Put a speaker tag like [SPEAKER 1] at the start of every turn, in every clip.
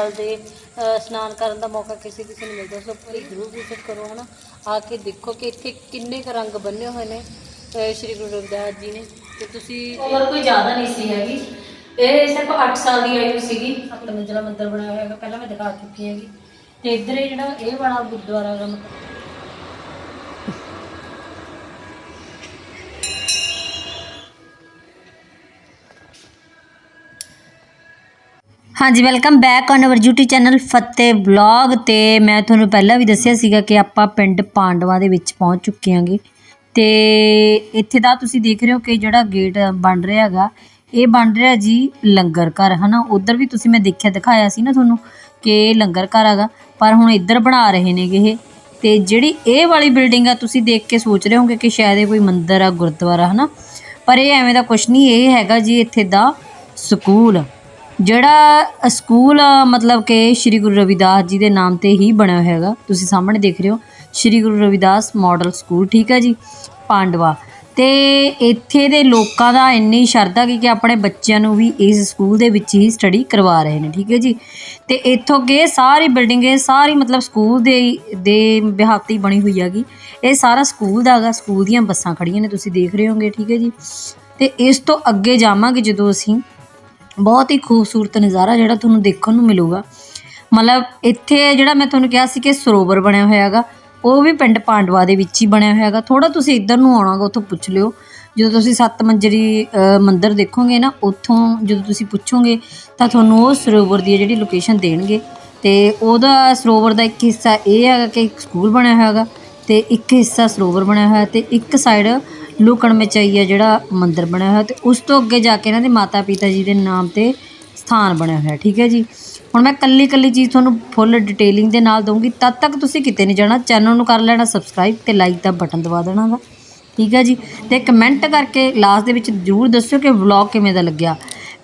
[SPEAKER 1] ਜਲ ਦੇ ਇਸ਼ਨਾਨ ਕਰਨ ਦਾ ਮੌਕਾ ਕਿਸੇ ਕਿਸੇ ਨੂੰ ਮਿਲਦਾ, ਸੋ ਪਰ ਜ਼ਰੂਰ ਵਿਜ਼ਿਟ ਕਰੋ, ਹਨਾ? ਆ ਕੇ ਦੇਖੋ ਕਿ ਇੱਥੇ ਕਿੰਨੇ ਕੁ ਰੰਗ ਬੰਨੇ ਹੋਏ ਨੇ ਸ਼੍ਰੀ ਗੁਰੂ ਰਵਿਦਾਸ ਜੀ ਨੇ। ਤੇ ਤੁਸੀਂ ਉਮਰ ਕੋਈ ਜ਼ਿਆਦਾ ਨਹੀਂ ਸੀ ਹੈਗੀ। ਇਹ ਸਿਰਫ 8 ਸਾਲ ਦੀ ਆਯੂ ਸੀਗੀ। ਸੱਤ ਮੰਜ਼ਿਲਾ ਮੰਦਿਰ ਬਣਾਇਆ ਹੋਇਆ ਹੈਗਾ, ਪਹਿਲਾਂ ਮੈਂ ਦਿਖਾ ਚੁੱਕੀ ਹੈਗੀ। ਤੇ ਇੱਧਰ ਇਹ ਜਿਹੜਾ, ਇਹ ਵਾਲਾ ਗੁਰਦੁਆਰਾ ਹੈਗਾ
[SPEAKER 2] ਹਾਂਜੀ welcome back on our YouTube channel Fateh vlog ਤੇ ਮੈਂ ਤੁਹਾਨੂੰ ਪਹਿਲਾਂ ਵੀ ਦੱਸਿਆ ਸੀਗਾ ਕਿ ਆਪਾਂ ਪਿੰਡ ਪਾਂਡਵਾ ਦੇ ਵਿੱਚ ਪਹੁੰਚ ਚੁੱਕੇ ਹਾਂਗੇ। ਤੇ ਇੱਥੇ ਦਾ ਤੁਸੀਂ ਦੇਖ ਰਹੇ ਹੋ ਕਿ ਜਿਹੜਾ ਗੇਟ ਬਣ ਰਿਹਾ ਹੈਗਾ, ਇਹ ਬਣ ਰਿਹਾ ਜੀ ਲੰਗਰ ਘਰ, ਹਨਾ? ਉਧਰ ਵੀ ਤੁਸੀਂ ਮੈਂ ਦੇਖਿਆ, ਦਿਖਾਇਆ ਸੀ ਨਾ ਤੁਹਾਨੂੰ ਕਿ ਇਹ ਲੰਗਰ ਘਰ ਹੈਗਾ, ਪਰ ਹੁਣ ਇੱਧਰ ਬਣਾ ਰਹੇ ਨੇਗੇ ਇਹ। ਤੇ ਜਿਹੜੀ ਇਹ ਵਾਲੀ ਬਿਲਡਿੰਗ ਆ, ਤੁਸੀਂ ਦੇਖ ਕੇ ਸੋਚ ਰਹੇ ਹੋਗੇ ਕਿ ਸ਼ਾਇਦ ਇਹ ਕੋਈ ਮੰਦਿਰ ਆ, ਗੁਰਦੁਆਰਾ, ਹਨਾ? ਪਰ ਇਹ ਐਵੇਂ ਦਾ ਕੁਝ ਨਹੀਂ, ਇਹ ਹੈਗਾ ਜੀ ਇੱਥੇ ਦਾ ਸਕੂਲ। ਜਿਹੜਾ ਸਕੂਲ, ਮਤਲਬ ਕਿ ਸ਼੍ਰੀ ਗੁਰੂ ਰਵਿਦਾਸ ਜੀ ਦੇ ਨਾਮ ਤੇ ਹੀ ਬਣਿਆ ਹੋਇਆ ਹੈਗਾ, ਤੁਸੀਂ ਸਾਹਮਣੇ ਦੇਖ ਰਹੇ ਹੋ, ਸ਼੍ਰੀ ਗੁਰੂ ਰਵਿਦਾਸ ਮਾਡਲ ਸਕੂਲ, ਠੀਕ ਹੈ ਜੀ, ਪਾਂਡਵਾ। ਤੇ ਇੱਥੇ ਦੇ ਲੋਕਾਂ ਦਾ ਇੰਨੀ ਸ਼ਰਧਾ ਕਿ ਕਿ ਆਪਣੇ ਬੱਚਿਆਂ ਨੂੰ ਵੀ ਇਸ ਸਕੂਲ ਦੇ ਵਿੱਚ ਹੀ ਸਟੱਡੀ ਕਰਵਾ ਰਹੇ ਨੇ, ਠੀਕ ਹੈ ਜੀ। ਤੇ ਇੱਥੋਂ ਕੇ ਸਾਰੀ ਬਿਲਡਿੰਗ ਇਹ ਸਾਰੀ ਮਤਲਬ ਸਕੂਲ ਦੇ ਦੇ ਬਿਹਾਤੀ ਬਣੀ ਹੋਈ ਹੈਗੀ। ਇਹ ਸਾਰਾ ਸਕੂਲ ਦਾ ਹੈਗਾ, ਸਕੂਲ ਦੀਆਂ ਬੱਸਾਂ ਖੜੀਆਂ ਨੇ, ਤੁਸੀਂ ਦੇਖ ਰਹੇ ਹੋਗੇ, ਠੀਕ ਹੈ ਜੀ। ਤੇ ਇਸ ਤੋਂ ਅੱਗੇ ਜਾਵਾਂਗੇ ਜਦੋਂ ਅਸੀਂ ਬਹੁਤ ਹੀ ਖੂਬਸੂਰਤ ਨਜ਼ਾਰਾ ਜਿਹੜਾ ਤੁਹਾਨੂੰ ਦੇਖਣ ਨੂੰ ਮਿਲੂਗਾ। ਮਤਲਬ ਇੱਥੇ ਜਿਹੜਾ ਮੈਂ ਤੁਹਾਨੂੰ ਕਿਹਾ ਸੀ ਕਿ ਸਰੋਵਰ ਬਣਿਆ ਹੋਇਆ ਹੈਗਾ ਉਹ ਵੀ ਪਿੰਡ ਪਾਂਡਵਾ ਦੇ ਵਿੱਚ ਹੀ ਬਣਿਆ ਹੋਇਆ ਹੈਗਾ। ਥੋੜਾ ਤੁਸੀਂ ਇੱਧਰ ਨੂੰ ਆਉਣਾਗਾ ਉੱਥੋਂ ਪੁੱਛ ਲਿਓ। ਜਦੋਂ ਤੁਸੀਂ ਸੱਤ ਮੰਜ਼ਰੀ ਅ, ਮੰਦਿਰ ਦੇਖੋਗੇ ਨਾ ਉੱਥੋਂ ਜਦੋਂ ਤੁਸੀਂ ਪੁੱਛੋਗੇ ਤਾਂ ਤੁਹਾਨੂੰ ਉਹ ਸਰੋਵਰ ਦੀ ਜਿਹੜੀ ਲੋਕੇਸ਼ਨ ਦੇਣਗੇ। ਤੇ ਉਹਦਾ ਸਰੋਵਰ ਦਾ ਇੱਕ ਹਿੱਸਾ ਇਹ ਹੈਗਾ ਕਿ ਇੱਕ ਸਕੂਲ ਬਣਿਆ ਹੋਇਆ ਹੈਗਾ ਤੇ ਇੱਕ ਹਿੱਸਾ ਸਰੋਵਰ ਬਣਿਆ ਹੋਇਆ ਤੇ ਇੱਕ ਸਾਈਡ ਲੁਕਣ ਮਚਾਈ ਜਿਹੜਾ ਮੰਦਿਰ ਬਣਿਆ ਹੋਇਆ ਤੇ ਉਸ ਤੋਂ ਅੱਗੇ ਜਾ ਕੇ ਇਹਨਾਂ ਦੇ ਮਾਤਾ ਪਿਤਾ ਜੀ ਦੇ ਨਾਮ ਤੇ ਸਥਾਨ ਬਣਿਆ ਹੋਇਆ, ਠੀਕ ਹੈ ਜੀ? ਹੁਣ ਮੈਂ ਕੱਲੀ ਕੱਲੀ ਚੀਜ਼ ਤੁਹਾਨੂੰ ਫੁੱਲ ਡਿਟੇਲਿੰਗ ਦੇ ਨਾਲ ਦਊਂਗੀ, ਤਦ ਤੱਕ ਤੁਸੀਂ ਕਿਤੇ ਨਹੀਂ ਜਾਣਾ ਚੈਨਲ ਨੂੰ ਕਰ ਲੈਣਾ ਸਬਸਕ੍ਰਾਈਬ ਤੇ ਲਾਈਕ ਦਾ ਬਟਨ ਦਬਾ ਦੇਣਾ ਵਾ, ਠੀਕ ਹੈ ਜੀ? ਤੇ ਕਮੈਂਟ ਕਰਕੇ ਲਾਸਟ ਦੇ ਵਿੱਚ ਜ਼ਰੂਰ ਦੱਸਿਓ ਕਿ ਵਲੌਗ ਕਿਵੇਂ ਦਾ ਲੱਗਿਆ।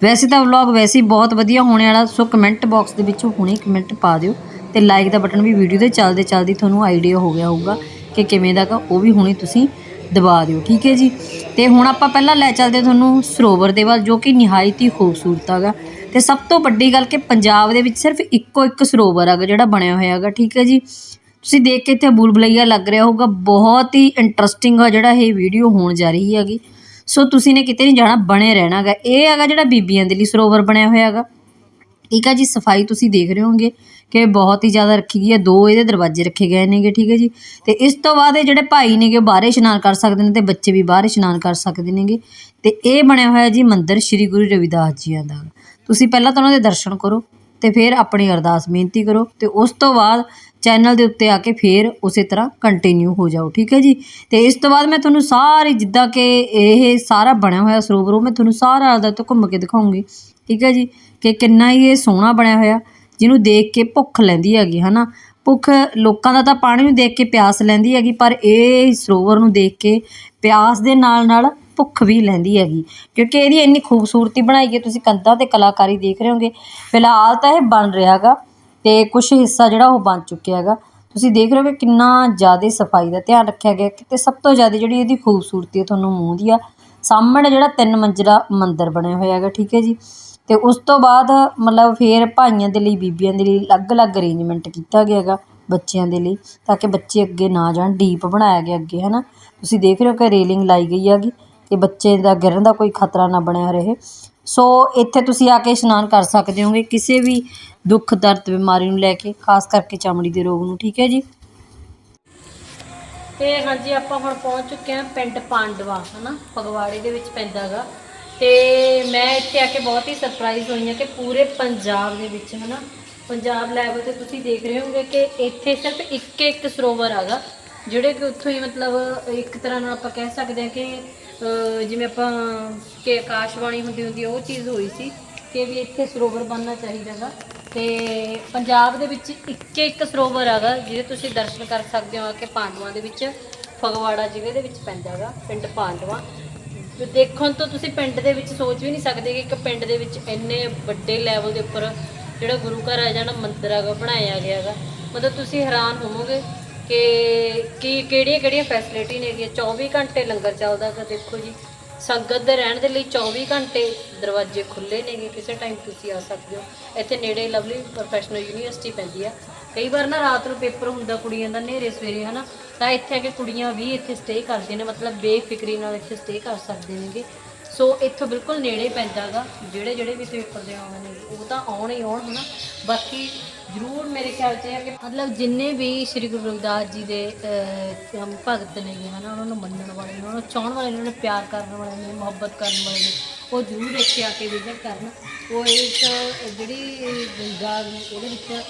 [SPEAKER 2] ਵੈਸੇ ਤਾਂ ਵਲੌਗ ਵੈਸੇ ਹੀ ਬਹੁਤ ਵਧੀਆ ਹੋਣੇ ਵਾਲਾ, ਸੋ ਕਮੈਂਟ ਬਾਕਸ ਦੇ ਵਿੱਚ ਹੁਣੇ ਕਮੈਂਟ ਪਾ ਦਿਓ ਤੇ ਲਾਈਕ ਦਾ ਬਟਨ ਵੀ ਵੀਡੀਓ ਦੇ ਚੱਲਦੇ ਚੱਲਦੀ ਤੁਹਾਨੂੰ ਆਈਡੀਆ ਹੋ ਗਿਆ ਹੋਊਗਾ ਕਿ ਕਿਵੇਂ ਦਾ ਗਾ, ਉਹ ਵੀ ਹੁਣੇ ਤੁਸੀਂ ਦਬਾ ਦਿਓ, ਠੀਕ ਹੈ ਜੀ? ਤੇ ਹੁਣ ਆਪਾਂ ਪਹਿਲਾਂ ਲੈ ਚੱਲਦੇ ਤੁਹਾਨੂੰ ਸਰੋਵਰ ਦੇ ਵੱਲ, ਜੋ ਕਿ ਨਿਹਾਇਤ ਹੀ ਖੂਬਸੂਰਤ ਹੈਗਾ। ਤੇ ਸਭ ਤੋਂ ਵੱਡੀ ਗੱਲ ਕਿ ਪੰਜਾਬ ਦੇ ਵਿੱਚ ਸਿਰਫ ਇੱਕੋ ਇੱਕ ਸਰੋਵਰ ਹੈਗਾ ਜਿਹੜਾ ਬਣਿਆ ਹੋਇਆ ਹੈਗਾ, ਠੀਕ ਹੈ ਜੀ? ਤੁਸੀਂ ਦੇਖ ਕੇ ਇੱਥੇ ਬੁਲਬੁਲਈਆ ਲੱਗ ਰਿਹਾ ਹੋਊਗਾ, ਬਹੁਤ ਹੀ ਇੰਟਰਸਟਿੰਗ ਆ ਜਿਹੜਾ ਇਹ ਵੀਡੀਓ ਹੋਣ ਜਾ ਰਹੀ ਹੈਗੀ। ਸੋ ਤੁਸੀਂ ਨੇ ਕਿਤੇ ਨਹੀਂ ਜਾਣਾ, ਬਣੇ ਰਹਿਣਾ ਹੈਗਾ। ਇਹ ਹੈਗਾ ਜਿਹੜਾ ਬੀਬੀਆਂ ਦੇ ਲਈ ਸਰੋਵਰ ਬਣਿਆ ਹੋਇਆ ਹੈਗਾ। ਠੀਕ ਹੈ ਜੀ, ਸਫ਼ਾਈ ਤੁਸੀਂ ਦੇਖ ਰਹੇ ਹੋਗੇ ਕਿ ਬਹੁਤ ਹੀ ਜ਼ਿਆਦਾ ਰੱਖੀ ਗਈ ਹੈ, ਦੋ ਇਹਦੇ ਦਰਵਾਜ਼ੇ ਰੱਖੇ ਗਏ ਨੇਗੇ, ਠੀਕ ਹੈ ਜੀ। ਤੇ ਇਸ ਤੋਂ ਬਾਅਦ ਇਹ ਜਿਹੜੇ ਭਾਈ ਨੇਗੇ ਉਹ ਬਾਹਰ ਇਸ਼ਨਾਨ ਕਰ ਸਕਦੇ ਨੇ ਤੇ ਬੱਚੇ ਵੀ ਬਾਹਰ ਇਸ਼ਨਾਨ ਕਰ ਸਕਦੇ ਨੇਗੇ। ਤੇ ਇਹ ਬਣਿਆ ਹੋਇਆ ਜੀ ਮੰਦਿਰ ਸ੍ਰੀ ਗੁਰੂ ਰਵਿਦਾਸ ਜੀਆਂ ਦਾ। ਤੁਸੀਂ ਪਹਿਲਾਂ ਤਾਂ ਉਹਨਾਂ ਦੇ ਦਰਸ਼ਨ ਕਰੋ ਤੇ ਫਿਰ ਆਪਣੀ ਅਰਦਾਸ ਬੇਨਤੀ ਕਰੋ ਤੇ ਉਸ ਤੋਂ ਬਾਅਦ ਚੈਨਲ ਦੇ ਉੱਤੇ ਆ ਕੇ ਫਿਰ ਉਸੇ ਤਰ੍ਹਾਂ ਕੰਟੀਨਿਊ ਹੋ ਜਾਓ, ਠੀਕ ਹੈ ਜੀ। ਤੇ ਇਸ ਤੋਂ ਬਾਅਦ ਮੈਂ ਤੁਹਾਨੂੰ ਸਾਰੀ ਜਿੱਦਾਂ ਕਿ ਇਹ ਸਾਰਾ ਬਣਿਆ ਹੋਇਆ ਸਰੋਵਰ, ਉਹ ਮੈਂ ਤੁਹਾਨੂੰ ਸਾਰਾ ਆਲਦਾ ਤੋਂ ਘੁੰਮ ਕੇ ਦਿਖਾਉਂਗੀ, ਠੀਕ ਹੈ ਜੀ। ਕਿ ਕਿੰਨਾ ਹੀ ਇਹ ਸੋਹਣਾ ਬਣਿਆ ਹੋਇਆ, ਜਿਹਨੂੰ ਦੇਖ ਕੇ ਭੁੱਖ ਲੈਂਦੀ ਹੈਗੀ, ਹਨਾ? ਭੁੱਖ ਲੋਕਾਂ ਦਾ ਤਾਂ ਪਾਣੀ ਨੂੰ ਦੇਖ ਕੇ ਪਿਆਸ ਲੈਂਦੀ ਹੈਗੀ, ਪਰ ਇਹ ਸਰੋਵਰ ਨੂੰ ਦੇਖ ਕੇ ਪਿਆਸ ਦੇ ਨਾਲ ਨਾਲ ਭੁੱਖ ਵੀ ਲੈਂਦੀ ਹੈਗੀ। ਕਿਉਂਕਿ ਇਹਦੀ ਇੰਨੀ ਖੂਬਸੂਰਤੀ ਬਣਾਈ ਹੈ ਤੁਸੀਂ ਕੰਧਾਂ ਤੇ ਕਲਾਕਾਰੀ ਦੇਖ ਰਹੇ ਹੋਗੇ। ਫਿਲਹਾਲ ਤਾਂ ਇਹ ਬਣ ਰਿਹਾ ਹੈਗਾ ਤੇ ਕੁਝ ਹਿੱਸਾ ਜਿਹੜਾ ਉਹ ਬਣ ਚੁੱਕਿਆ ਹੈਗਾ। ਤੁਸੀਂ ਦੇਖ ਰਹੇ ਹੋ ਕਿ ਕਿੰਨਾ ਜ਼ਿਆਦਾ ਸਫ਼ਾਈ ਦਾ ਧਿਆਨ ਰੱਖਿਆ ਗਿਆ ਤੇ ਸਭ ਤੋਂ ਜ਼ਿਆਦਾ ਜਿਹੜੀ ਇਹਦੀ ਖੂਬਸੂਰਤੀ ਹੈ ਤੁਹਾਨੂੰ ਮੂੰਹ ਦੀ ਆ ਸਾਹਮਣੇ ਜਿਹੜਾ ਤਿੰਨ ਮੰਜ਼ਿਲਾ ਮੰਦਿਰ ਬਣਿਆ ਹੋਇਆ ਹੈਗਾ, ਠੀਕ ਹੈ ਜੀ? ਅਤੇ ਉਸ ਤੋਂ ਬਾਅਦ ਮਤਲਬ ਫਿਰ ਭਾਈਆਂ ਦੇ ਲਈ, ਬੀਬੀਆਂ ਦੇ ਲਈ ਅਲੱਗ-ਅਲੱਗ ਅਰੇਂਜਮੈਂਟ ਕੀਤਾ ਗਿਆ ਹੈਗਾ ਬੱਚਿਆਂ ਦੇ ਲਈ, ਤਾਂ ਕਿ ਬੱਚੇ ਅੱਗੇ ਨਾ ਜਾਣ ਡੀਪ ਬਣਾਇਆ ਗਿਆ ਅੱਗੇ ਹੈ ਨਾ ਤੁਸੀਂ ਦੇਖ ਰਹੇ ਹੋ ਕਿ ਰੇਲਿੰਗ ਲਾਈ ਗਈ ਹੈਗੀ ਅਤੇ ਬੱਚੇ ਦਾ ਗਿਰਨ ਦਾ ਕੋਈ ਖਤਰਾ ਨਾ ਬਣਿਆ ਰਹੇ। ਸੋ ਇੱਥੇ ਤੁਸੀਂ ਆ ਕੇ ਇਸ਼ਨਾਨ ਕਰ ਸਕਦੇ ਹੋਗੇ ਕਿਸੇ ਵੀ ਦੁੱਖ, ਦਰਦ, ਬਿਮਾਰੀ ਨੂੰ ਲੈ ਕੇ, ਖਾਸ ਕਰਕੇ ਚਮੜੀ ਦੇ ਰੋਗ ਨੂੰ, ਠੀਕ ਹੈ ਜੀ?
[SPEAKER 1] ਤੇ ਹਾਂਜੀ, ਆਪਾਂ ਹੁਣ ਪਹੁੰਚ ਚੁੱਕੇ ਹਾਂ ਪਿੰਡ ਪਾਂਡਵਾ, ਹਨਾ? ਫਗਵਾੜੇ ਦੇ ਵਿੱਚ ਪੈਂਦਾ ਹੈਗਾ ਤੇ ਮੈਂ ਇੱਥੇ ਆ ਕੇ ਬਹੁਤ ਹੀ ਸਰਪ੍ਰਾਈਜ਼ ਹੋਈ ਹਾਂ ਕਿ ਪੂਰੇ ਪੰਜਾਬ ਦੇ ਵਿੱਚ ਹਨਾ, ਪੰਜਾਬ ਲੈਵਲ ਤੇ ਤੁਸੀਂ ਦੇਖ ਰਹੇ ਹੋਗੇ ਕਿ ਇੱਥੇ ਸਿਰਫ ਇੱਕ ਇੱਕ ਸਰੋਵਰ ਹੈਗਾ, ਜਿਹੜੇ ਕਿ ਉੱਥੋਂ ਹੀ ਮਤਲਬ ਇੱਕ ਤਰ੍ਹਾਂ ਨਾਲ ਆਪਾਂ ਕਹਿ ਸਕਦੇ ਹਾਂ ਕਿ ਜਿਵੇਂ ਆਪਾਂ ਕਿ ਆਕਾਸ਼ਵਾਣੀ ਹੁੰਦੀ ਹੁੰਦੀ ਉਹ ਚੀਜ਼ ਹੋਈ ਸੀ ਕਿ ਵੀ ਇੱਥੇ ਸਰੋਵਰ ਬਣਨਾ ਚਾਹੀਦਾ ਹੈਗਾ ਤੇ ਪੰਜਾਬ ਦੇ ਵਿੱਚ ਇੱਕ ਇੱਕ ਸਰੋਵਰ ਹੈਗਾ, ਜਿਹਦੇ ਤੁਸੀਂ ਦਰਸ਼ਨ ਕਰ ਸਕਦੇ ਹੋ ਕਿ ਪਾਂਡਵਾਂ ਦੇ ਵਿੱਚ, ਫਗਵਾੜਾ ਜ਼ਿਲ੍ਹੇ ਦੇ ਵਿੱਚ ਪੈਂਦਾ ਹੈਗਾ ਪਿੰਡ ਪਾਂਡਵਾ। ਤੇ ਦੇਖਣ ਤੋਂ ਤੁਸੀਂ ਪਿੰਡ ਦੇ ਵਿੱਚ ਸੋਚ ਵੀ ਨਹੀਂ ਸਕਦੇ ਕਿ ਇੱਕ ਪਿੰਡ ਦੇ ਵਿੱਚ ਇੰਨੇ ਵੱਡੇ ਲੈਵਲ ਦੇ ਉੱਪਰ ਜਿਹੜਾ ਗੁਰੂ ਘਰ ਹੈ ਜਿਹੜਾ ਮੰਦਿਰ ਹੈਗਾ, ਬਣਾਇਆ ਗਿਆ ਹੈਗਾ। ਮਤਲਬ ਤੁਸੀਂ ਹੈਰਾਨ ਹੋਵੋਗੇ ਕਿ ਕੀ ਕਿਹੜੀਆਂ ਕਿਹੜੀਆਂ ਫੈਸਿਲਿਟੀ ਨੇ ਹੈਗੀਆਂ? 24 ਘੰਟੇ ਲੰਗਰ ਚੱਲਦਾ ਹੈਗਾ, ਦੇਖੋ ਜੀ।
[SPEAKER 2] ਸੰਗਤ ਦੇ ਰਹਿਣ ਦੇ ਲਈ 24 ਘੰਟੇ ਦਰਵਾਜ਼ੇ ਖੁੱਲੇ ਨੇਗੇ, ਕਿਸੇ ਟਾਈਮ ਤੁਸੀਂ ਆ ਸਕਦੇ ਹੋ। ਇੱਥੇ ਨੇੜੇ ਲਵਲੀ ਪ੍ਰੋਫੈਸ਼ਨਲ ਯੂਨੀਵਰਸਿਟੀ ਪੈਂਦੀ ਆ। ਕਈ ਵਾਰ ਨਾ ਰਾਤ ਨੂੰ ਪੇਪਰ ਹੁੰਦਾ ਕੁੜੀਆਂ ਦਾ ਨੇਰੇ ਸਵੇਰੇ, ਹਨਾ? ਤਾਂ ਇੱਥੇ ਆ ਕੇ ਕੁੜੀਆਂ ਵੀ ਇੱਥੇ ਸਟੇ ਕਰਦੀਆਂ ਨੇ, ਮਤਲਬ ਬੇਫਿਕਰੀ ਨਾਲ ਇੱਥੇ ਸਟੇ ਕਰ ਸਕਦੇ ਨੇਗੇ। ਸੋ ਇੱਥੋਂ ਬਿਲਕੁਲ ਨੇੜੇ ਪੈਂਦਾਗਾ ਜਿਹੜੇ ਜਿਹੜੇ ਵੀ ਪੇਪਰ ਦੇ ਆਉਣੇ ਨੇ, ਉਹ ਤਾਂ ਆਉਣ ਹੀ ਆਉਣ, ਹਨਾ? ਬਾਕੀ ਜ਼ਰੂਰ ਮੇਰੇ ਖਿਆਲ 'ਚ ਇਹ ਹੈ ਕਿ ਮਤਲਬ ਜਿੰਨੇ ਵੀ ਸ੍ਰੀ ਗੁਰੂ ਰਵਿਦਾਸ ਜੀ ਦੇ ਅਹ, ਹਮ ਭਗਤ ਨੇਗੇ ਹਨਾ ਉਹਨਾਂ ਨੂੰ ਮੰਨਣ ਵਾਲੇ ਨੇ ਉਹਨਾਂ ਨੂੰ ਚਾਹਣ ਵਾਲੇ ਨੇ ਉਹਨਾਂ ਨੂੰ ਪਿਆਰ ਕਰਨ ਵਾਲੇ ਨੇ ਮੁਹੱਬਤ ਕਰਨ ਵਾਲੇ ਨੇ ਉਹ ਜ਼ਰੂਰ ਇੱਥੇ ਆ ਕੇ ਵਿਜ਼ਿਟ ਕਰਨ। ਉਹ ਇਸ ਜਿਹੜੀ ਗੰਗਾ ਉਹਦੇ ਵਿੱਚ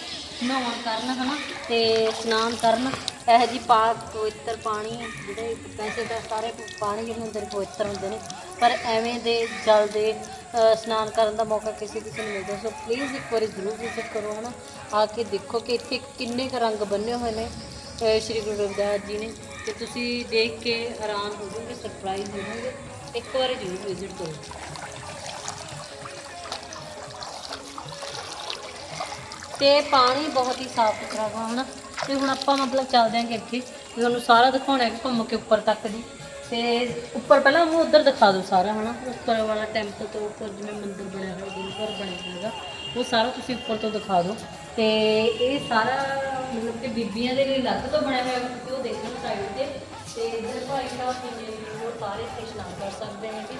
[SPEAKER 2] ਨਹਾਉਣ ਕਰਨ ਹਨਾ ਤੇ ਇਸ਼ਨਾਨ ਕਰਨ। ਇਹ ਜੀ ਪਾਕ ਪਵਿੱਤਰ ਪਾਣੀ, ਜਿਹੜੇ ਵੈਸੇ ਤਾਂ ਸਾਰੇ ਪਾਣੀ ਜਿਹੜੇ ਅੰਦਰ ਪਵਿੱਤਰ ਹੁੰਦੇ ਨੇ, ਪਰ ਐਵੇਂ ਦੇ ਜਲ ਦੇ ਇਸ਼ਨਾਨ ਕਰਨ ਦਾ ਮੌਕਾ ਕਿਸੇ ਕਿਸੇ ਨੂੰ ਮਿਲਦਾ। ਸੋ ਪਲੀਜ਼ ਇੱਕ ਵਾਰੀ ਜ਼ਰੂਰ ਵਿਜ਼ਿਟ ਕਰੋ ਹਨਾ, ਆ ਕੇ ਦੇਖੋ ਕਿ ਇੱਥੇ ਕਿੰਨੇ ਕੁ ਰੰਗ ਬੰਨੇ ਹੋਏ ਨੇ ਸ਼੍ਰੀ ਗੁਰੂ ਰਵਿਦਾਸ ਜੀ ਨੇ। ਤੇ ਤੁਸੀਂ ਦੇਖ ਕੇ ਹੈਰਾਨ ਹੋ ਜਾਓਗੇ ਸਰਪ੍ਰਾਈਜ਼ ਹੋ ਜਾਓਗੇ ਇੱਕ ਵਾਰੀ ਜ਼ਰੂਰ ਵਿਜ਼ਿਟ ਕਰੋ। ਤੇ ਪਾਣੀ ਬਹੁਤ ਹੀ ਸਾਫ਼ ਸੁਥਰਾ ਵਾ, ਹਨਾ? ਤੇ ਹੁਣ ਆਪਾਂ ਮਤਲਬ ਚੱਲਦੇ ਆਂਗੇ ਅੱਗੇ। ਤੇ ਤੁਹਾਨੂੰ ਸਾਰਾ ਦਿਖਾਉਣਾ ਹੈ ਘੁੰਮ ਕੇ ਉੱਪਰ ਤੱਕ ਦੀ। ਤੇ ਉੱਪਰ ਪਹਿਲਾਂ ਉਹ ਉੱਧਰ ਦਿਖਾ ਦਿਓ ਸਾਰਾ, ਹਨਾ? ਉੱਪਰ ਵਾਲਾ ਟੈਂਪਲ ਤੋਂ ਉੱਪਰ ਜਿਵੇਂ ਮੰਦਿਰ ਬਣਿਆ ਹੋਇਆ ਗੁਰੂ ਘਰ ਬਣਿਆ ਹੋਇਆ ਉਹ ਸਾਰਾ ਤੁਸੀਂ ਉੱਪਰ ਤੋਂ ਦਿਖਾ ਦਿਓ। ਤੇ ਇਹ ਸਾਰਾ ਮਤਲਬ ਕਿ ਬੀਬੀਆਂ ਦੇ ਲਈ ਅਲੱਗ ਤੋਂ ਬਣਿਆ ਹੋਇਆ, ਤੁਸੀਂ ਉਹ ਦੇਖੋ ਸਾਈਡ ਤੇ। ਤੇ ਇੱਧਰ ਭਾਈ ਸਾਹਿਬ ਕਿੰਨੇ ਉਹ ਸਾਰੇ ਇਸ਼ਨਾਨ ਕਰ ਸਕਦੇ ਨੇ ਜੀ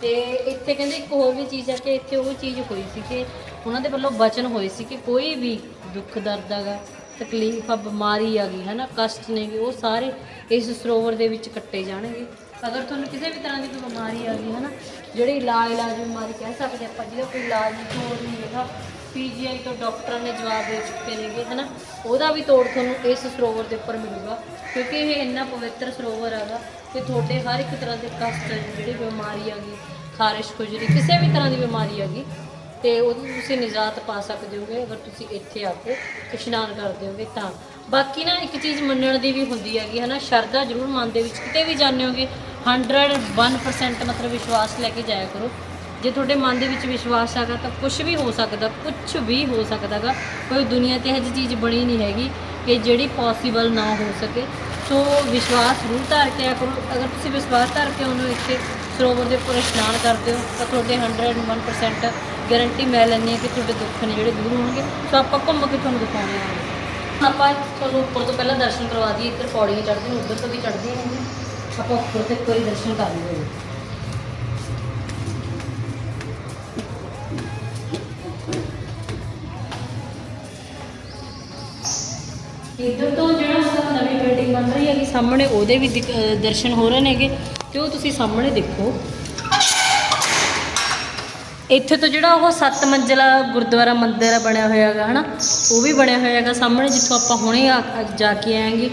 [SPEAKER 2] ਤੇ ਇੱਥੇ ਕਹਿੰਦੇ ਇੱਕ ਹੋਰ ਵੀ ਚੀਜ਼ ਹੈ ਕਿ ਇੱਥੇ ਉਹ ਚੀਜ਼ ਹੋਈ ਸੀ ਕਿ ਉਹਨਾਂ ਦੇ ਵੱਲੋਂ ਬਚਨ ਹੋਏ ਸੀ ਕਿ ਕੋਈ ਵੀ ਦੁੱਖ ਦਰਦ ਹੈਗਾ, ਤਕਲੀਫ ਆ, ਬਿਮਾਰੀ ਆ ਗਈ ਹੈ ਨਾ ਕਸ਼ਟ ਨੇਗੇ ਉਹ ਸਾਰੇ ਇਸ ਸਰੋਵਰ ਦੇ ਵਿੱਚ ਕੱਟੇ ਜਾਣਗੇ। ਅਗਰ ਤੁਹਾਨੂੰ ਕਿਸੇ ਵੀ ਤਰ੍ਹਾਂ ਦੀ ਕੋਈ ਬਿਮਾਰੀ ਆ ਗਈ ਹੈ ਨਾ ਜਿਹੜੀ ਇਲਾਜ ਇਲਾਜ ਬਿਮਾਰੀ ਕਹਿ ਸਕਦੇ ਆਪਾਂ, ਜਿਹਦਾ ਕੋਈ ਇਲਾਜ ਨਹੀਂ ਤੋੜ ਨਹੀਂ ਹੈਗਾ, ਪੀਜੀਆਈ ਤੋਂ ਡਾਕਟਰਾਂ ਨੇ ਜਵਾਬ ਦੇ ਚੁੱਕੇ ਨੇਗੇ ਹੈ ਨਾ ਉਹਦਾ ਵੀ ਤੋੜ ਤੁਹਾਨੂੰ ਇਸ ਸਰੋਵਰ ਦੇ ਉੱਪਰ ਮਿਲੂਗਾ, ਕਿਉਂਕਿ ਇਹ ਇੰਨਾ ਪਵਿੱਤਰ ਸਰੋਵਰ ਹੈਗਾ ਕਿ ਤੁਹਾਡੇ ਹਰ ਇੱਕ ਤਰ੍ਹਾਂ ਦੇ ਕਸ਼ਟ ਜਿਹੜੀ ਬਿਮਾਰੀ ਆ ਗਈ, ਖਾਰਿਸ਼ ਖੁਜਲੀ ਕਿਸੇ ਵੀ ਤਰ੍ਹਾਂ ਦੀ ਬਿਮਾਰੀ ਆ ਗਈ ਤੇ ਉਹਦੀ ਤੁਸੀਂ ਨਿਜਾਤ ਪਾ ਸਕਦੇ ਹੋਗੇ, ਅਗਰ ਤੁਸੀਂ ਇੱਥੇ ਆ ਕੇ ਇਸ਼ਨਾਨ ਕਰਦੇ ਹੋਗੇ ਤਾਂ। ਬਾਕੀ ਨਾ ਇੱਕ ਚੀਜ਼ ਮੰਨਣ ਦੀ ਵੀ ਹੁੰਦੀ ਹੈਗੀ, ਹਨਾ, ਸ਼ਰਧਾ ਜ਼ਰੂਰ ਮਨ ਦੇ ਵਿੱਚ ਕਿਤੇ ਵੀ ਜਾਂਦੇ ਹੋਗੇ 101% ਮਤਲਬ ਵਿਸ਼ਵਾਸ ਲੈ ਕੇ ਜਾਇਆ ਕਰੋ। ਜੇ ਤੁਹਾਡੇ ਮਨ ਦੇ ਵਿੱਚ ਵਿਸ਼ਵਾਸ ਹੈਗਾ ਤਾਂ ਕੁਝ ਵੀ ਹੋ ਸਕਦਾ ਕੁਝ ਵੀ ਹੋ ਸਕਦਾਗਾ। ਕੋਈ ਦੁਨੀਆ ਤੇ ਇਹੋ ਜਿਹੀ ਚੀਜ਼ ਬਣੀ ਨਹੀਂ ਹੈਗੀ ਕਿ ਜਿਹੜੀ ਪੋਸੀਬਲ ਨਾ ਹੋ ਸਕੇ। ਸੋ ਵਿਸ਼ਵਾਸ ਜ਼ਰੂਰ ਧਾਰ ਕੇ ਆਇਆ ਕਰੋ। ਅਗਰ ਤੁਸੀਂ ਵਿਸ਼ਵਾਸ ਧਾਰ ਕੇ ਉਹਨੂੰ ਇੱਥੇ, ਸਰੋਵਰ ਦੇ ਉੱਪਰ ਇਸ਼ਨਾਨ ਕਰਦੇ ਹੋ, ਤਾਂ ਤੁਹਾਡੇ 101% ਗਾਰੰਟੀ ਮੈਂ ਲੈਂਦੀ ਹਾਂ ਕਿ ਤੁਹਾਡੇ ਦੁੱਖ ਨੇ ਜਿਹੜੇ ਦੂਰ ਹੋਣਗੇ, ਸੋ ਆਪਾਂ ਘੁੰਮ ਕੇ ਤੁਹਾਨੂੰ ਦਿਖਾਉਣੇ ਆ। ਆਪਾਂ ਤੁਹਾਨੂੰ ਉੱਪਰ ਤੋਂ ਪਹਿਲਾਂ ਦਰਸ਼ਨ ਕਰਵਾ ਦਈਏ, ਇੱਧਰ ਪੌੜੀਆਂ ਚੜ੍ਹਦੀਆਂ ਨੇ, ਉੱਧਰ ਤੋਂ ਵੀ ਚੜ੍ਹਦੀਆਂ ਨੇ। ਆਪਾਂ ਉੱਪਰ ਤੇ ਇੱਕ ਦਰਸ਼ਨ ਕਰ ਲਈਏ। ਇੱਧਰ ਤੋਂ ਜਿਹੜਾ ਮਤਲਬ ਨਵੀਂ ਬਿਲਡਿੰਗ ਬਣ ਰਹੀ ਹੈਗੀ, ਸਾਹਮਣੇ ਉਹਦੇ ਵੀ ਦਰਸ਼ਨ ਹੋ ਰਹੇ ਨੇਗੇ, ਤੇ ਉਹ ਤੁਸੀਂ ਸਾਹਮਣੇ ਦੇਖੋ। ਇੱਥੇ ਤੋਂ ਜਿਹੜਾ ਉਹ ਸੱਤ ਮੰਜ਼ਿਲਾ ਗੁਰਦੁਆਰਾ ਮੰਦਿਰ ਬਣਿਆ ਹੋਇਆ ਹੈਗਾ ਹਨਾ? ਉਹ ਵੀ ਬਣਿਆ ਹੋਇਆ ਹੈਗਾ ਸਾਹਮਣੇ, ਜਿੱਥੋਂ ਆਪਾਂ ਹੁਣੇ ਆ ਆ ਜਾ ਕੇ ਆਏਗੇ।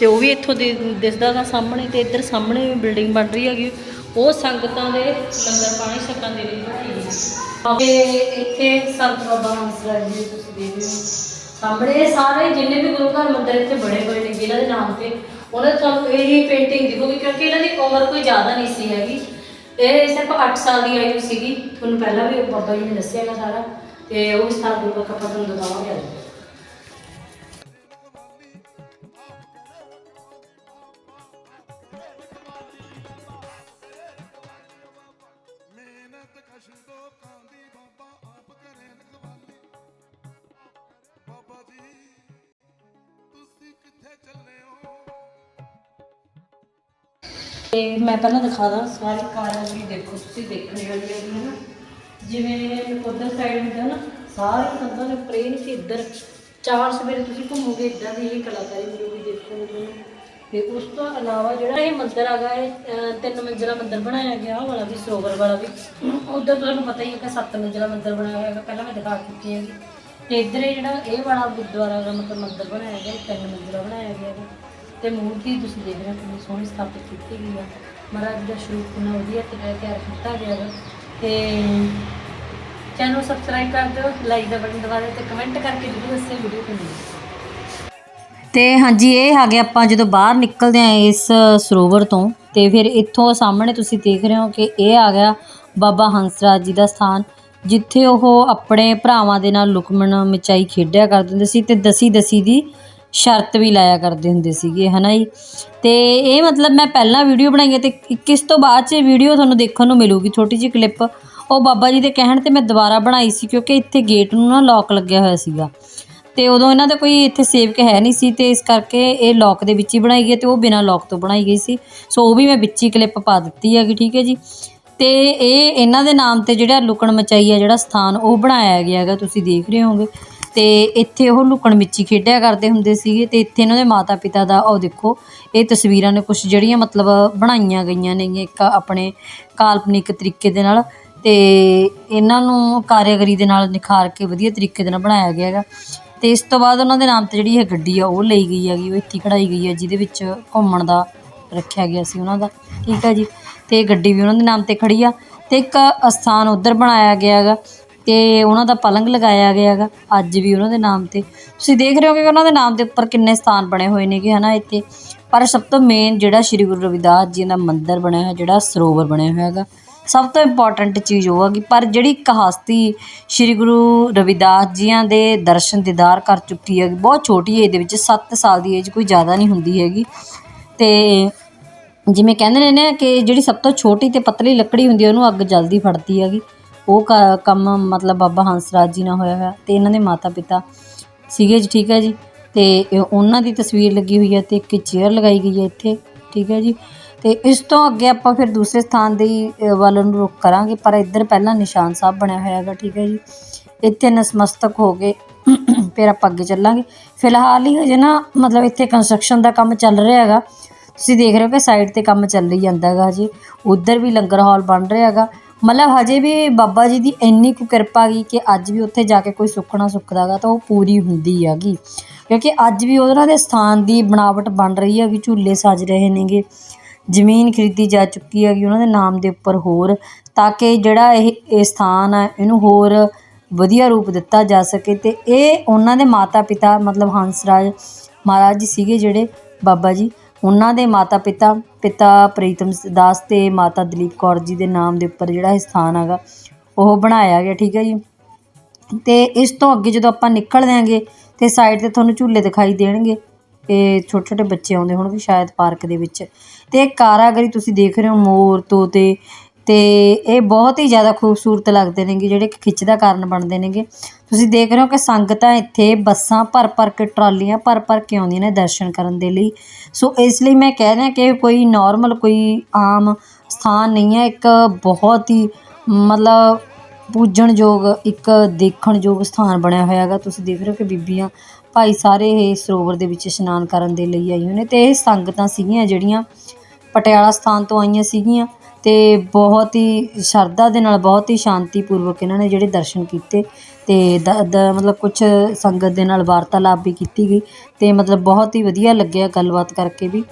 [SPEAKER 2] ਤੇ ਉਹ ਵੀ ਇੱਥੋਂ ਦੇ ਦਿਸਦਾ ਗਾ ਸਾਹਮਣੇ ਤੇ ਇੱਧਰ ਸਾਹਮਣੇ ਵੀ ਬਿਲਡਿੰਗ ਬਣ ਰਹੀ ਹੈਗੀ। ਉਹ ਸੰਗਤਾਂ ਦੇ ਲੰਗਰ ਪਾਣੀ ਛਕਣ ਦੇ ਲਈ ਬਣਾਈ ਗਈ ਤੇ ਇੱਥੇ ਸੰਤ ਬਾਬਾ ਹੰਸਰਾਜ ਜੀ, ਤੁਸੀਂ ਦੇਖ ਰਹੇ ਹੋ। ਸਾਹਮਣੇ ਸਾਰੇ ਜਿੰਨੇ ਵੀ ਗੁਰੂ ਘਰ ਮੰਦਿਰ ਇੱਥੇ ਬਣੇ ਹੋਏ ਨੇ, ਜਿਨ੍ਹਾਂ ਦੇ ਨਾਮ ਤੇ, ਉਹਨਾਂ ਤੁਹਾਨੂੰ ਇਹੀ ਪੇਂਟਿੰਗ ਦਿਖੂਗੀ, ਕਿਉਂਕਿ ਇਹਨਾਂ ਦੀ ਉਮਰ ਕੋਈ ਜ਼ਿਆਦਾ ਨਹੀਂ ਸੀ ਹੈਗੀ। ਇਹ ਸਿਰਫ 8 ਸਾਲ ਦੀ ਆਯੂ ਸੀਗੀ। ਤੁਹਾਨੂੰ ਪਹਿਲਾਂ ਵੀ ਬਾਬਾ ਜੀ ਨੇ ਦੱਸਿਆਗਾ ਸਾਰਾ। ਤੇ ਉਹ ਵਿਸਥਾਰ ਪੂਰਵਕ ਆਪਾਂ ਤੁਹਾਨੂੰ ਦਿਖਾਵਾਂਗੇ ਅੱਜ। ਤੇ ਮੈਂ ਪਹਿਲਾਂ ਦਿਖਾ ਦਾਂ ਸਾਰੀ ਕਾਰਾਂ ਵੀ ਦੇਖੋ ਤੁਸੀਂ ਦੇਖਣੇ ਵਾਲੀ ਹੈ ਨਾ। ਜਿਵੇਂ ਉਧਰ ਸਾਈਡ ਹੁੰਦਾ ਨਾ ਸਾਰੀ ਕੰਧਾਂ ਦੇ ਪ੍ਰੇਮ ਸੀ ਇੱਧਰ ਚਾਰ ਸਵੇਰੇ ਤੁਸੀਂ ਘੁੰਮੋਗੇ ਇੱਦਾਂ ਦੀ ਹੀ ਕਲਾਕਾਰੀ ਮਿਲੂਗੀ ਦੇਖਣ ਤੁਹਾਨੂੰ। ਤੇ ਉਸ ਤੋਂ ਇਲਾਵਾ ਜਿਹੜਾ ਇਹ ਮੰਦਿਰ ਹੈਗਾ ਇਹ ਅਹ, ਤਿੰਨ ਮੰਜ਼ਿਲਾ ਮੰਦਿਰ ਬਣਾਇਆ ਗਿਆ ਉਹ ਵਾਲਾ ਵੀ ਸਰੋਵਰ ਵਾਲਾ ਵੀ। ਉਧਰ ਤੁਹਾਨੂੰ ਪਤਾ ਹੀ ਹੈ ਕਿ ਸੱਤ ਮੰਜ਼ਿਲਾ ਮੰਦਿਰ ਬਣਾਇਆ ਹੋਇਆ ਪਹਿਲਾਂ ਮੈਂ ਦਿਖਾ ਚੁੱਕੀ ਹੈਗੀ ਤੇ ਇੱਧਰ ਇਹ ਜਿਹੜਾ ਇਹ ਵਾਲਾ ਗੁਰਦੁਆਰਾ ਦਾ ਮਤਲਬ ਮੰਦਿਰ ਬਣਾਇਆ ਗਿਆ ਤਿੰਨ ਮੰਜ਼ਿਲਾ ਬਣਾਇਆ ਗਿਆ ਹੈਗਾ ਤੇ ਮੂਰਤੀ ਤੁਸੀਂ ਦੇਖ ਰਹੇ ਹੋ? ਕਿੰਨੀ ਸੋਹਣੀ ਸਥਾਪਿਤ ਕੀਤੀ ਗਈ ਹੈ ਮਹਾਰਾਜ ਦਾ ਸਰੂਪ ਕਿੰਨਾ ਵਧੀਆ ਤੇ ਤਿਆਰ ਕੀਤਾ ਗਿਆ ਹੈ ਤੇ ਚੈਨਲ ਸਬਸਕ੍ਰਾਈਬ ਕਰ ਦਿਓ ਲਾਈਕ ਦਾ ਬਟਨ ਦਬਾ ਦਿਓ ਤੇ ਕਮੈਂਟ ਕਰਕੇ ਜ਼ਰੂਰ ਦੱਸਿਓ ਵੀਡੀਓ ਕਿਵੇਂ
[SPEAKER 3] ਤੇ ਹਾਂਜੀ, ਇਹ ਆ ਗਿਆ ਆਪਾਂ ਜਦੋਂ ਬਾਹਰ ਨਿਕਲਦੇ ਆ ਇਸ ਸਰੋਵਰ ਤੋਂ, ਤੇ ਫਿਰ ਇੱਥੋਂ ਸਾਹਮਣੇ ਤੁਸੀਂ ਦੇਖ ਰਹੇ ਹੋ ਕਿ ਇਹ ਆ ਗਿਆ ਬਾਬਾ ਹੰਸਰਾਜ ਜੀ ਦਾ ਸਥਾਨ, ਜਿੱਥੇ ਉਹ ਆਪਣੇ ਭਰਾਵਾਂ ਦੇ ਨਾਲ ਲੁਕਮਣ ਮਚਾਈ ਖੇਡਿਆ ਕਰਦੇ ਹੁੰਦੇ ਸੀ ਤੇ ਦਸੀ ਦਸੀ ਦੀ
[SPEAKER 2] ਸ਼ਰਤ ਵੀ ਲਾਇਆ ਕਰਦੇ ਹੁੰਦੇ ਸੀਗੇ, ਹਨਾ ਜੀ? ਤੇ ਇਹ ਮਤਲਬ ਮੈਂ ਪਹਿਲਾਂ ਵੀਡੀਓ ਬਣਾਈ ਹੈ ਤੇ ਇੱਕ ਇਸ ਤੋਂ ਬਾਅਦ 'ਚ ਵੀਡੀਓ ਤੁਹਾਨੂੰ ਦੇਖਣ ਨੂੰ ਮਿਲੂਗੀ, ਛੋਟੀ ਜਿਹੀ ਕਲਿੱਪ ਉਹ ਬਾਬਾ ਜੀ ਦੇ ਕਹਿਣ ਤੇ ਮੈਂ ਦੁਬਾਰਾ ਬਣਾਈ ਸੀ ਕਿਉਂਕਿ ਇੱਥੇ ਗੇਟ ਨੂੰ ਨਾ ਲੌਕ ਲੱਗਿਆ ਹੋਇਆ ਸੀਗਾ। ਤੇ ਉਦੋਂ ਇਹਨਾਂ ਦਾ ਕੋਈ ਇੱਥੇ ਸੇਵਕ ਹੈ ਨਹੀਂ ਸੀ ਤੇ ਇਸ ਕਰਕੇ ਇਹ ਲੌਕ ਦੇ ਵਿੱਚ ਹੀ ਬਣਾਈ ਗਈ ਤੇ ਉਹ ਬਿਨਾਂ ਲੌਕ ਤੋਂ ਬਣਾਈ ਗਈ ਸੀ। ਸੋ ਉਹ ਵੀ ਮੈਂ ਵਿੱਚ ਹੀ ਕਲਿੱਪ ਪਾ ਦਿੱਤੀ ਹੈਗੀ, ਠੀਕ ਹੈ ਜੀ? ਤੇ ਇਹ ਇਹਨਾਂ ਦੇ ਨਾਮ ਤੇ ਜਿਹੜਾ ਲੁਕਣ ਮਚਾਈ ਹੈ, ਜਿਹੜਾ ਸਥਾਨ, ਉਹ ਬਣਾਇਆ ਗਿਆ ਹੈਗਾ, ਤੁਸੀਂ ਦੇਖ ਰਹੇ ਹੋਗੇ ਤੇ ਇੱਥੇ ਉਹ ਲੁਕਣ ਮਿੱਚੀ ਖੇਡਿਆ ਕਰਦੇ ਹੁੰਦੇ ਸੀਗੇ ਤੇ ਇੱਥੇ ਇਹਨਾਂ ਦੇ ਮਾਤਾ ਪਿਤਾ ਦਾ ਉਹ ਦੇਖੋ, ਇਹ ਤਸਵੀਰਾਂ ਨੇ ਕੁਝ ਜਿਹੜੀਆਂ ਮਤਲਬ ਬਣਾਈਆਂ ਗਈਆਂ ਨੇ ਇੱਕ ਆਪਣੇ ਕਾਲਪਨਿਕ ਤਰੀਕੇ ਦੇ ਨਾਲ ਤੇ ਇਹਨਾਂ ਨੂੰ ਕਾਰੀਗਰੀ ਦੇ ਨਾਲ ਨਿਖਾਰ ਕੇ ਵਧੀਆ ਤਰੀਕੇ ਦੇ ਨਾਲ ਬਣਾਇਆ ਗਿਆ ਹੈਗਾ। ਤੇ ਇਸ ਤੋਂ ਬਾਅਦ ਉਹਨਾਂ ਦੇ ਨਾਮ ਤੇ ਜਿਹੜੀ ਇਹ ਗੱਡੀ ਆ, ਉਹ ਲਈ ਗਈ ਹੈਗੀ, ਉਹ ਇੱਥੇ ਖੜਾਈ ਗਈ ਹੈ, ਜਿਹਦੇ ਵਿੱਚ ਘੁੰਮਣ ਦਾ ਰੱਖਿਆ ਗਿਆ ਸੀ ਉਹਨਾਂ ਦਾ। ਠੀਕ ਹੈ ਜੀ। ਤੇ ਗੱਡੀ ਵੀ ਉਹਨਾਂ ਦੇ ਨਾਮ ਤੇ ਖੜੀ ਆ ਤੇ ਇੱਕ ਅਸਥਾਨ ਉਧਰ ਬਣਾਇਆ ਗਿਆ ਹੈਗਾ। ਤੇ ਉਹਨਾਂ ਦਾ ਪਲੰਗ ਲਗਾਇਆ ਗਿਆ ਹੈਗਾ, ਅੱਜ ਵੀ ਉਹਨਾਂ ਦੇ ਨਾਮ ਤੇ। ਤੁਸੀਂ ਦੇਖ ਰਹੇ ਹੋ ਕਿ ਉਹਨਾਂ ਦੇ ਨਾਮ ਦੇ ਉੱਪਰ ਕਿੰਨੇ ਸਥਾਨ ਬਣੇ ਹੋਏ ਨੇਗੇ ਹਨਾ ਇੱਥੇ। ਪਰ ਸਭ ਤੋਂ ਮੇਨ ਜਿਹੜਾ ਸ੍ਰੀ ਗੁਰੂ ਰਵਿਦਾਸ ਜੀ ਦਾ ਮੰਦਿਰ ਬਣਿਆ ਹੋਇਆ, ਜਿਹੜਾ ਸਰੋਵਰ ਬਣਿਆ ਹੋਇਆ ਹੈਗਾ, ਸਭ ਤੋਂ ਇੰਪੋਰਟੈਂਟ ਚੀਜ਼ ਉਹ ਹੈਗੀ। ਪਰ ਜਿਹੜੀ ਕਹਾਸਤੀ ਸ੍ਰੀ ਗੁਰੂ ਰਵਿਦਾਸ ਜੀਆਂ ਦੇ ਦਰਸ਼ਨ ਦੀਦਾਰ ਕਰ ਚੁੱਕੀ ਹੈ ਬਹੁਤ ਛੋਟੀ ਏਜ ਦੇ ਵਿੱਚ 7 ਸਾਲ ਦੀ ਏਜ ਕੋਈ ਜ਼ਿਆਦਾ ਨਹੀਂ ਹੁੰਦੀ ਹੈਗੀ। ਤੇ ਜਿਵੇਂ ਕਹਿੰਦੇ ਨੇ ਨਾ ਕਿ ਜਿਹੜੀ ਸਭ ਤੋਂ ਛੋਟੀ ਤੇ ਪਤਲੀ ਲੱਕੜੀ ਹੁੰਦੀ ਹੈ, ਉਹਨੂੰ ਅੱਗ ਜਲਦੀ ਫੜਦੀ ਹੈਗੀ। ਉਹ ਕ- ਕੰਮ ਮਤਲਬ ਬਾਬਾ ਹੰਸ ਰਾਜ ਜੀ ਨਾਲ ਹੋਇਆ ਹੋਇਆ ਅਤੇ ਇਹਨਾਂ ਦੇ ਮਾਤਾ ਪਿਤਾ ਸੀਗੇ ਜੀ, ਠੀਕ ਹੈ ਜੀ? ਅਤੇ ਉਹਨਾਂ ਦੀ ਤਸਵੀਰ ਲੱਗੀ ਹੋਈ ਹੈ ਅਤੇ ਇੱਕ ਚੇਅਰ ਲਗਾਈ ਗਈ ਹੈ ਇੱਥੇ, ਠੀਕ ਹੈ ਜੀ? ਅਤੇ ਇਸ ਤੋਂ ਅੱਗੇ ਆਪਾਂ ਫਿਰ ਦੂਸਰੇ ਸਥਾਨ ਦੇ ਵੱਲ ਨੂੰ ਰੁਕ ਕਰਾਂਗੇ, ਪਰ ਇੱਧਰ ਪਹਿਲਾਂ ਨਿਸ਼ਾਨ ਸਾਹਿਬ ਬਣਿਆ ਹੋਇਆ ਹੈਗਾ, ਠੀਕ ਹੈ ਜੀ? ਇੱਥੇ ਨਸਮਸਤਕ ਹੋ ਗਏ ਫਿਰ ਆਪਾਂ ਅੱਗੇ ਚੱਲਾਂਗੇ। ਫਿਲਹਾਲ ਹੀ ਹਜੇ ਨਾ ਮਤਲਬ ਇੱਥੇ ਕੰਸਟਰਕਸ਼ਨ ਦਾ ਕੰਮ ਚੱਲ ਰਿਹਾ ਹੈਗਾ। ਤੁਸੀਂ ਦੇਖ ਰਹੇ ਹੋ ਕਿ ਸਾਈਡ ਤੇ ਕੰਮ ਚੱਲ ਹੀ ਜਾਂਦਾ ਹੈਗਾ ਜੀ ਉਧਰ ਵੀ ਲੰਗਰ ਹਾਲ ਬਣ ਰਿਹਾ ਹੈਗਾ। ਮਤਲਬ ਹਜੇ ਵੀ ਬਾਬਾ ਜੀ ਦੀ ਇੰਨੀ ਕੁ ਕਿਰਪਾ ਗਈ ਕਿ ਅੱਜ ਵੀ ਉੱਥੇ ਜਾ ਕੇ ਕੋਈ ਸੁੱਖਣਾ ਸੁੱਖਦਾ ਗਾ ਤਾਂ ਉਹ ਪੂਰੀ ਹੁੰਦੀ ਹੈਗੀ। ਕਿਉਂਕਿ ਅੱਜ ਵੀ ਉਹਨਾਂ ਦੇ ਸਥਾਨ ਦੀ ਬਣਾਵਟ ਬਣ ਰਹੀ ਹੈਗੀ, ਝੂਲੇ ਸਜ ਰਹੇ ਨੇਗੇ, ਜ਼ਮੀਨ ਖਰੀਦੀ ਜਾ ਚੁੱਕੀ ਹੈਗੀ, ਉਹਨਾਂ ਦੇ ਨਾਮ ਦੇ ਉੱਪਰ ਹੋਰ, ਤਾਂ ਕਿ ਜਿਹੜਾ ਇਹ ਇਹ ਸਥਾਨ ਆ, ਇਹਨੂੰ ਹੋਰ ਵਧੀਆ ਰੂਪ ਦਿੱਤਾ ਜਾ ਸਕੇ ਤੇ ਇਹ ਉਹਨਾਂ ਦੇ ਮਾਤਾ ਪਿਤਾ ਮਤਲਬ ਹੰਸਰਾਜ ਮਹਾਰਾਜ ਜੀ ਸੀਗੇ ਜਿਹੜੇ ਬਾਬਾ ਜੀ। ਉਹਨਾਂ ਦੇ ਮਾਤਾ ਪਿਤਾ ਪਿਤਾ ਪ੍ਰੀਤਮ ਦਾਸ ਤੇ ਮਾਤਾ ਦਲੀਪ ਕੌਰ ਜੀ ਦੇ ਨਾਮ ਦੇ ਉੱਪਰ ਜਿਹੜਾ ਇਹ ਸਥਾਨ ਹੈਗਾ, ਉਹ ਬਣਾਇਆ ਗਿਆ, ਠੀਕ ਹੈ ਜੀ। ਅਤੇ ਇਸ ਤੋਂ ਅੱਗੇ ਜਦੋਂ ਆਪਾਂ ਨਿਕਲ ਦਿਆਂਗੇ ਤੇ ਸਾਈਡ ਤੇ ਤੁਹਾਨੂੰ ਝੂਲੇ ਦਿਖਾਈ ਦੇਣਗੇ। ਇਹ ਛੋਟੇ ਛੋਟੇ ਬੱਚੇ ਆਉਂਦੇ ਹੋਣਗੇ ਸ਼ਾਇਦ ਪਾਰਕ ਦੇ ਵਿੱਚ। ਅਤੇ ਇਹ ਕਾਰਾਗਰੀ ਤੁਸੀਂ ਦੇਖ ਰਹੇ ਹੋ, ਮੋਰ, ਤੋਤੇ। ਤੇ ਇਹ ਬਹੁਤ ਹੀ ਜ਼ਿਆਦਾ ਖੂਬਸੂਰਤ ਲੱਗਦੇ ਨੇਗੇ, ਜਿਹੜੇ ਖਿੱਚ ਦਾ ਕਾਰਨ ਬਣਦੇ ਨੇਗੇ। ਤੁਸੀਂ ਦੇਖ ਰਹੇ ਹੋ ਕਿ ਸੰਗਤਾਂ ਇੱਥੇ ਬੱਸਾਂ ਭਰ ਭਰ ਕੇ, ਟਰਾਲੀਆਂ ਭਰ ਭਰ ਕੇ ਆਉਂਦੀਆਂ ਨੇ ਦਰਸ਼ਨ ਕਰਨ ਦੇ ਲਈ। ਸੋ ਇਸ ਲਈ ਮੈਂ ਕਹਿ ਰਿਹਾ ਕਿ ਕੋਈ ਨੋਰਮਲ ਕੋਈ ਆਮ ਸਥਾਨ ਨਹੀਂ ਹੈ। ਇੱਕ ਬਹੁਤ ਹੀ ਮਤਲਬ ਪੂਜਣਯੋਗ, ਇੱਕ ਦੇਖਣਯੋਗ ਸਥਾਨ ਬਣਿਆ ਹੋਇਆ ਹੈਗਾ। ਤੁਸੀਂ ਦੇਖ ਰਹੇ ਹੋ ਕਿ ਬੀਬੀਆਂ, ਭਾਈ ਸਾਰੇ ਇਹ ਸਰੋਵਰ ਦੇ ਵਿੱਚ ਇਸ਼ਨਾਨ ਕਰਨ ਦੇ ਲਈ ਆਈਆਂ ਨੇ ਤੇ ਇਹ ਸੰਗਤਾਂ ਸੀਗੀਆਂ ਜਿਹੜੀਆਂ ਪਟਿਆਲਾ ਸਥਾਨ ਤੋਂ ਆਈਆਂ ਸੀਗੀਆਂ ਤੇ ਬਹੁਤ ਹੀ ਸ਼ਰਧਾ ਦੇ ਨਾਲ, ਬਹੁਤ ਹੀ ਸ਼ਾਂਤੀਪੂਰਵਕ ਇਹਨਾਂ ਨੇ ਜਿਹੜੇ ਦਰਸ਼ਨ ਕੀਤੇ। ਅਤੇ ਦ- ਦ- ਮਤਲਬ ਕੁਛ ਸੰਗਤ ਦੇ ਨਾਲ ਵਾਰਤਾਲਾਪ ਵੀ ਕੀਤੀ ਗਈ ਅਤੇ ਮਤਲਬ ਬਹੁਤ ਹੀ ਵਧੀਆ ਲੱਗਿਆ ਗੱਲਬਾਤ ਕਰਕੇ ਵੀ।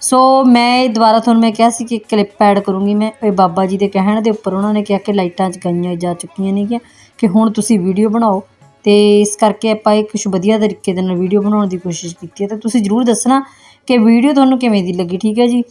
[SPEAKER 2] ਸੋ ਮੈਂ ਇਹ ਦੁਬਾਰਾ ਤੁਹਾਨੂੰ ਮੈਂ ਕਿਹਾ ਸੀ ਕਿ ਕਲਿੱਪ ਐਡ ਕਰੂੰਗੀ ਮੈਂ, ਇਹ ਬਾਬਾ ਜੀ ਦੇ ਕਹਿਣ ਦੇ ਉੱਪਰ ਉਹਨਾਂ ਨੇ ਕਿਹਾ ਕਿ ਲਾਈਟਾਂ ਜਗਾਈਆਂ ਜਾ ਚੁੱਕੀਆਂ ਨੇਗੀਆਂ ਕਿ ਹੁਣ ਤੁਸੀਂ ਵੀਡੀਓ ਬਣਾਓ ਅਤੇ ਇਸ ਕਰਕੇ ਆਪਾਂ ਇਹ ਕੁਛ ਵਧੀਆ ਤਰੀਕੇ ਦੇ ਨਾਲ ਵੀਡੀਓ ਬਣਾਉਣ ਦੀ ਕੋਸ਼ਿਸ਼ ਕੀਤੀ ਹੈ। ਤਾਂ ਤੁਸੀਂ ਜਰੂਰ ਦੱਸਣਾ ਕਿ ਵੀਡੀਓ ਤੁਹਾਨੂੰ ਕਿਵੇਂ ਦੀ ਲੱਗੀ, ਠੀਕ ਹੈ ਜੀ?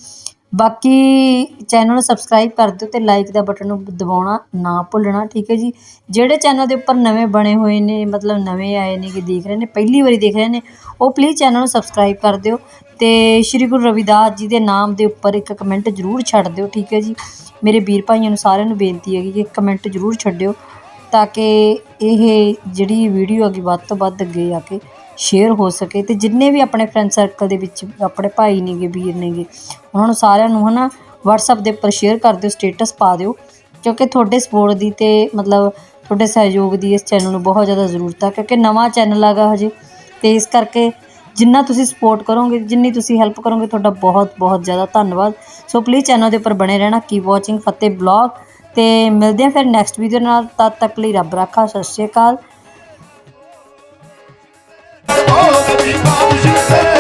[SPEAKER 2] ਬਾਕੀ ਚੈਨਲ ਨੂੰ ਸਬਸਕ੍ਰਾਈਬ ਕਰ ਦਿਓ ਅਤੇ ਲਾਈਕ ਦਾ ਬਟਨ ਨੂੰ ਦਬਾਉਣਾ ਨਾ ਭੁੱਲਣਾ, ਠੀਕ ਹੈ ਜੀ? ਜਿਹੜੇ ਚੈਨਲ ਦੇ ਉੱਪਰ ਨਵੇਂ ਬਣੇ ਹੋਏ ਨੇ, ਮਤਲਬ ਨਵੇਂ ਆਏ ਨੇ ਕਿ ਦੇਖ ਰਹੇ ਨੇ, ਪਹਿਲੀ ਵਾਰੀ ਦੇਖ ਰਹੇ ਨੇ, ਉਹ ਪਲੀਜ਼ ਚੈਨਲ ਨੂੰ ਸਬਸਕ੍ਰਾਈਬ ਕਰ ਦਿਓ ਅਤੇ ਸ਼੍ਰੀ ਗੁਰੂ ਰਵਿਦਾਸ ਜੀ ਦੇ ਨਾਮ ਦੇ ਉੱਪਰ ਇੱਕ ਕਮੈਂਟ ਜ਼ਰੂਰ ਛੱਡ ਦਿਓ, ਠੀਕ ਹੈ ਜੀ? ਮੇਰੇ ਵੀਰ ਭਾਈਆਂ ਨੂੰ ਸਾਰਿਆਂ ਨੂੰ ਬੇਨਤੀ ਹੈਗੀ ਕਿ ਕਮੈਂਟ ਜ਼ਰੂਰ ਛੱਡਿਓ ਤਾਂ ਕਿ ਇਹ ਜਿਹੜੀ ਵੀਡੀਓ ਹੈਗੀ ਵੱਧ ਤੋਂ ਵੱਧ ਅੱਗੇ ਆ ਕੇ ਸ਼ੇਅਰ ਹੋ ਸਕੇ ਤੇ ਜਿੰਨੇ ਵੀ ਆਪਣੇ ਫਰੈਂਡ ਸਰਕਲ ਦੇ ਵਿੱਚ ਆਪਣੇ ਭਾਈ ਨੇਗੇ, ਵੀਰ ਨੇਗੇ, ਉਹਨਾਂ ਨੂੰ ਸਾਰਿਆਂ ਨੂੰ ਹਨਾ WhatsApp ਦੇ ਉੱਪਰ ਸ਼ੇਅਰ ਕਰ ਦਿਓ ਸਟੇਟਸ ਪਾ ਦਿਓ, ਕਿਉਂਕਿ ਤੁਹਾਡੇ ਸਪੋਰਟ ਦੀ ਤੇ ਮਤਲਬ ਤੁਹਾਡੇ ਸਹਿਯੋਗ ਦੀ ਇਸ ਚੈਨਲ ਨੂੰ ਬਹੁਤ ਜ਼ਿਆਦਾ ਜ਼ਰੂਰਤ ਆ, ਕਿਉਂਕਿ ਨਵਾਂ ਚੈਨਲ ਹੈਗਾ ਹਜੇ ਤੇ ਇਸ ਕਰਕੇ ਜਿੰਨਾ ਤੁਸੀਂ ਸਪੋਰਟ ਕਰੋਗੇ, ਜਿੰਨੀ ਤੁਸੀਂ ਹੈਲਪ ਕਰੋਗੇ, ਤੁਹਾਡਾ ਬਹੁਤ ਬਹੁਤ ਜ਼ਿਆਦਾ ਧੰਨਵਾਦ। ਸੋ ਪਲੀਜ਼ ਚੈਨਲ ਦੇ ਉੱਪਰ ਬਣੇ ਰਹਿਣਾ ਕੀਪ ਵਾਚਿੰਗ ਫਤਿਹ ਬਲੌਗ ਤੇ ਮਿਲਦੇ ਹਾਂ ਫਿਰ ਨੈਕਸਟ ਵੀਡੀਓ ਨਾਲ, ਤਦ ਤੱਕ ਲਈ ਰੱਬ ਰਾਖਾ, ਸਤਿ ਸ਼੍ਰੀ ਅਕਾਲ।
[SPEAKER 4] ਘਰ